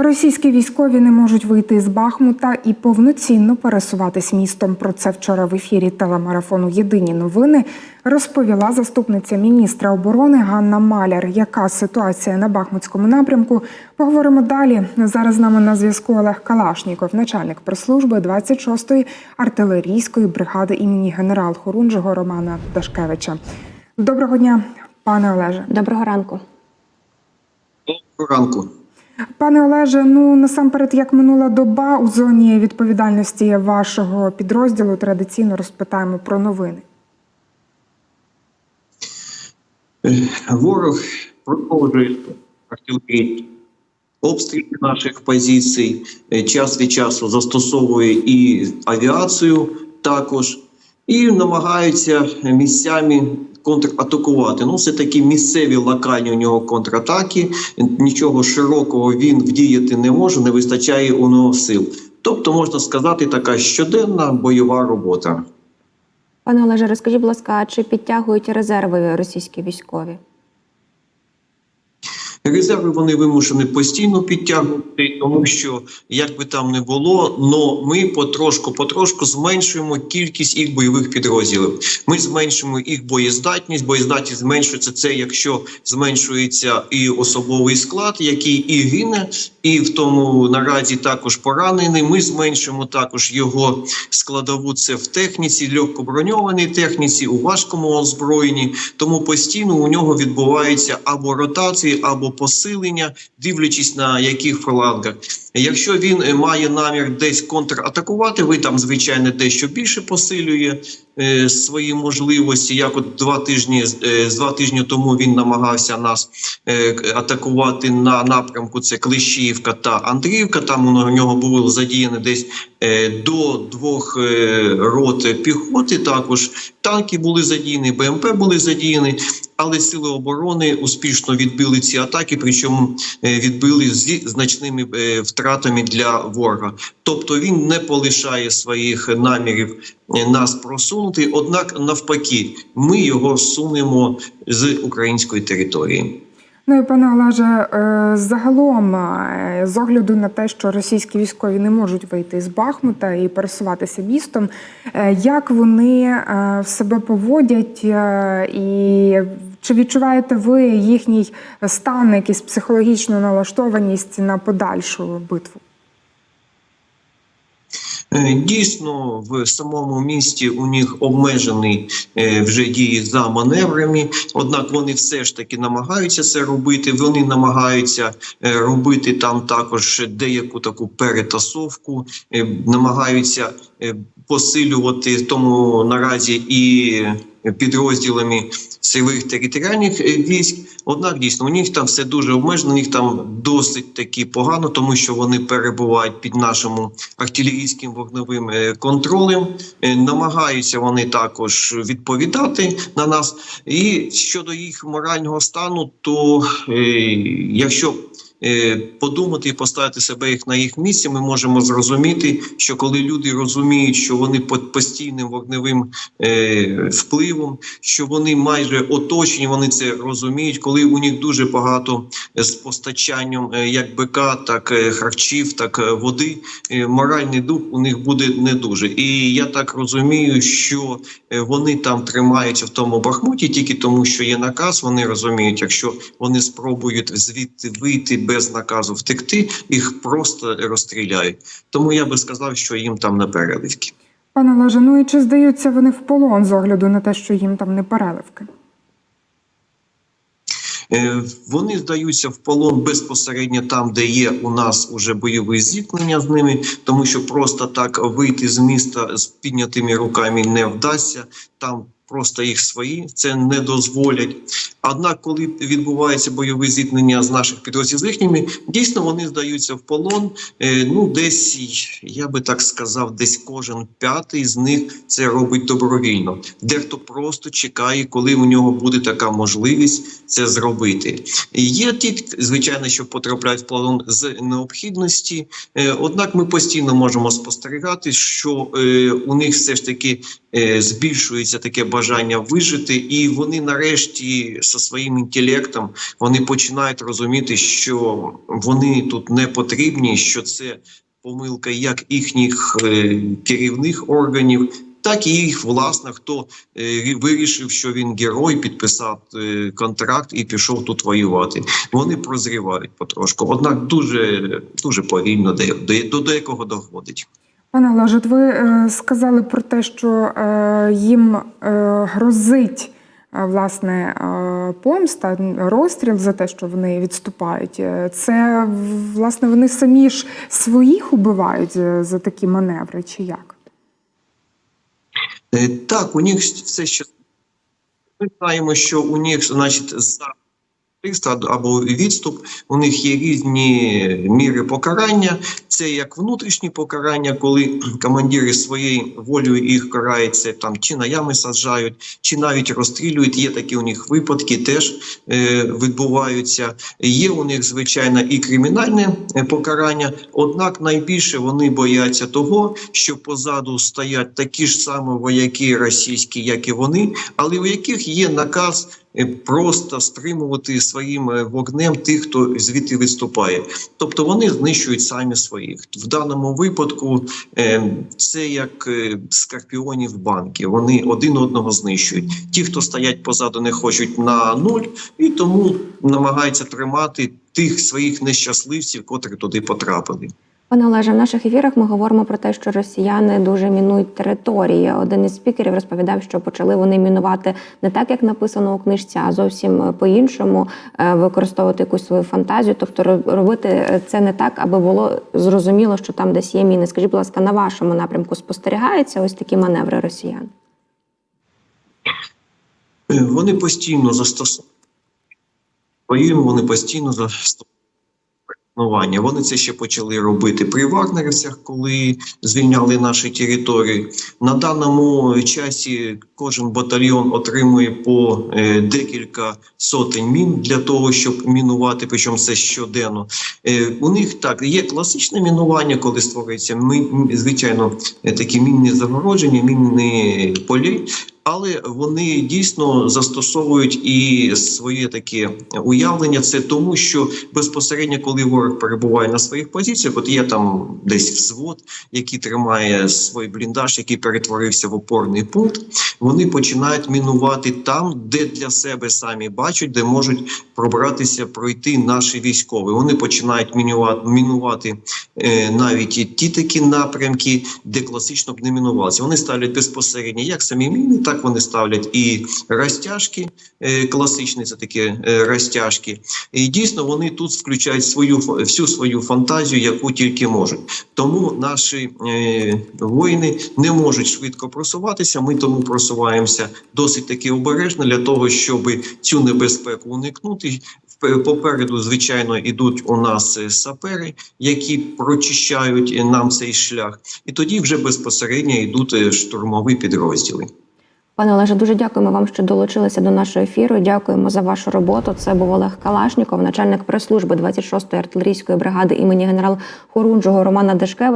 Російські військові не можуть вийти з Бахмута і повноцінно пересуватись містом. Про це вчора в ефірі телемарафону Єдині новини розповіла заступниця міністра оборони Ганна Маляр. Яка ситуація на Бахмутському напрямку? Поговоримо далі. Зараз з нами на зв'язку Олег Калашніков, начальник прес-служби 26-ї артилерійської бригади імені генерал Хорунжого Романа Дашкевича. Доброго дня, пане Олеже. Доброго ранку. Доброго ранку. Пане Олеже, ну насамперед, як минула доба у зоні відповідальності вашого підрозділу, традиційно розпитаємо про новини. Е, Ворог продовжує артилерійські обстріли наших позицій. Е, Час від часу застосовує і авіацію також, і намагаються місцями контратакувати. Ну, це такі місцеві локальні у нього контратаки. Нічого широкого він вдіяти не може, не вистачає у нього сил. Тобто, можна сказати, така щоденна бойова робота. Пане Олеже, розкажіть, будь ласка, чи підтягують резерви російські військові? Резерви вони вимушені постійно підтягнути, тому що як би там не було, но ми потрошку, потрошку зменшуємо кількість їх бойових підрозділів. Ми зменшуємо їх боєздатність. Боєздатність зменшується це, якщо зменшується і особовий склад, який і гине, і в тому наразі також поранений. Ми зменшуємо також його складову. Це в техніці, легкоброньованій техніці, у важкому озброєнні. Тому постійно у нього відбуваються або ротації, або посилення, дивлячись на яких флангах. Якщо він е, має намір десь контратакувати, ви там звичайно дещо більше посилює е, свої можливості. Як от два тижні е, два тижні тому він намагався нас е, атакувати на напрямку. Це Клещіївка та Андріївка. Там у нього було задіяно десь до двох е, рот піхоти. Також танки були задіяні, БМП були задіяні. Але сили оборони успішно відбили ці атаки, причому е, відбили зі значними е, втратами для ворога. Тобто він не полишає своїх намірів е, нас просунути. Однак, навпаки, ми його сунемо з української території. Ну і пане Олеже, е, загалом, е, з огляду на те, що російські військові не можуть вийти з Бахмута і пересуватися містом, е, як вони себе поводять, і чи відчуваєте ви їхній стан, якийсь психологічну налаштованість на подальшу битву? Е, Дійсно, в самому місті у них обмежений е, вже дії за маневрами. Однак вони все ж таки намагаються це робити. Вони намагаються е, робити там також деяку таку перетасовку, намагаються посилювати тому наразі і підрозділами силових територіальних військ. Однак дійсно у них там все дуже обмежено. У них там досить таки погано, тому що вони перебувають під нашим артилерійським вогневим е, контролем. Е, Намагаються вони також відповідати на нас. І щодо їх морального стану, то е, якщо подумати і поставити себе їх на їх місці, ми можемо зрозуміти, що коли люди розуміють, що вони під постійним вогневим е, впливом, що вони майже оточені, вони це розуміють, коли у них дуже багато е, з постачанням е, як БК, так е, харчів, так е, води, е, моральний дух у них буде не дуже. І я так розумію, що е, вони там тримаються в тому Бахмуті тільки тому, що є наказ. Вони розуміють, якщо вони спробують звідти вийти без наказу втекти, їх просто розстріляють. Тому я би сказав, що їм там не переливки. Пане Олеже, ну і чи здаються вони в полон з огляду на те, що їм там не переливки? Е, Вони здаються в полон безпосередньо там, де є у нас уже бойові зіткнення з ними, тому що просто так вийти з міста з піднятими руками не вдасться. Там просто їх свої це не дозволять. Однак, коли відбувається бойове зіткнення з наших підрозділів з їхніми, дійсно вони здаються в полон. Е, ну, десь я би так сказав, десь кожен п'ятий з них це робить добровільно. Дехто просто чекає, коли у нього буде така можливість це зробити. Є ті, звичайно, що потрапляють в полон з необхідності. Е, однак ми постійно можемо спостерігати, що е, у них все ж таки збільшується таке бажання вижити, і вони нарешті зі своїм інтелектом вони починають розуміти, що вони тут не потрібні, що це помилка як їхніх е, керівних органів. Так і їх власне, хто е, вирішив, що він герой, підписав е, контракт і пішов тут воювати. Вони прозрівають потрошку. Однак дуже дуже повільно до деякого доходить. Пане Олеже, ви е, сказали про те, що е, їм е, грозить власне помста, розстріл за те, що вони відступають. Це власне вони самі ж своїх убивають за такі маневри, чи як? Так, у них все ще ми знаємо, що у них, значить, за вбивство або відступ, у них є різні міри покарання. Це як внутрішні покарання, коли командири своєю волею їх караються, там чи на ями саджають, чи навіть розстрілюють. Є такі у них випадки, теж е, відбуваються. Є у них звичайно і кримінальне е, покарання. Однак найбільше вони бояться того, що позаду стоять такі ж самі вояки російські, як і вони, але у яких є наказ просто стримувати своїм е, вогнем тих, хто звідти відступає. Тобто вони знищують самі своїх. В даному випадку е, це як е, скорпіонів банки. Вони один одного знищують. Ті, хто стоять позаду, не хочуть на нуль, і тому намагаються тримати тих своїх нещасливців, котрі туди потрапили. Пане Олеже, в наших ефірах ми говоримо про те, що росіяни дуже мінують території. Один із спікерів розповідав, що почали вони мінувати не так, як написано у книжці, а зовсім е, по-іншому е, використовувати якусь свою фантазію, тобто робити це не так, аби було зрозуміло, що там десь є міни. Скажіть, будь ласка, на вашому напрямку спостерігаються ось такі маневри росіян? Е, Вони постійно застосовують воюємо, вони постійно застосовують переконування. Вони це ще почали робити при вагнерівцях, коли звільняли наші території. На даному часі кожен батальйон отримує по е, декілька сотень мін для того, щоб мінувати, причому це щоденно. Е, у них так є класичне мінування, коли створюється ми, звичайно е, такі мінні загородження, мінні полі. Але вони дійсно застосовують і своє таке уявлення. Це тому, що безпосередньо, коли ворог перебуває на своїх позиціях, от є там десь взвод, який тримає свій бліндаж, який перетворився в опорний пункт. Вони починають мінувати там, де для себе самі бачать, де можуть пробратися, пройти наші військові. Вони починають мінувати, мінувати е, навіть і ті такі напрямки, де класично б не мінувалися. Вони ставлять безпосередньо як самі міни, так вони ставлять і розтяжки е, класичні, це такі е, розтяжки. І дійсно вони тут включають свою всю свою фантазію, яку тільки можуть. Тому наші е, воїни не можуть швидко просуватися. Ми тому просуваємося досить таки обережно для того, щоб цю небезпеку уникнути. Попереду, звичайно, ідуть у нас сапери, які прочищають нам цей шлях, і тоді вже безпосередньо йдуть штурмові підрозділи. Пане Олеже, дуже дякуємо вам, що долучилися до нашого ефіру. Дякуємо за вашу роботу. Це був Олег Калашніков, начальник прес-служби 26-ї артилерійської бригади імені генерал Хорунжого Романа Дешкевича.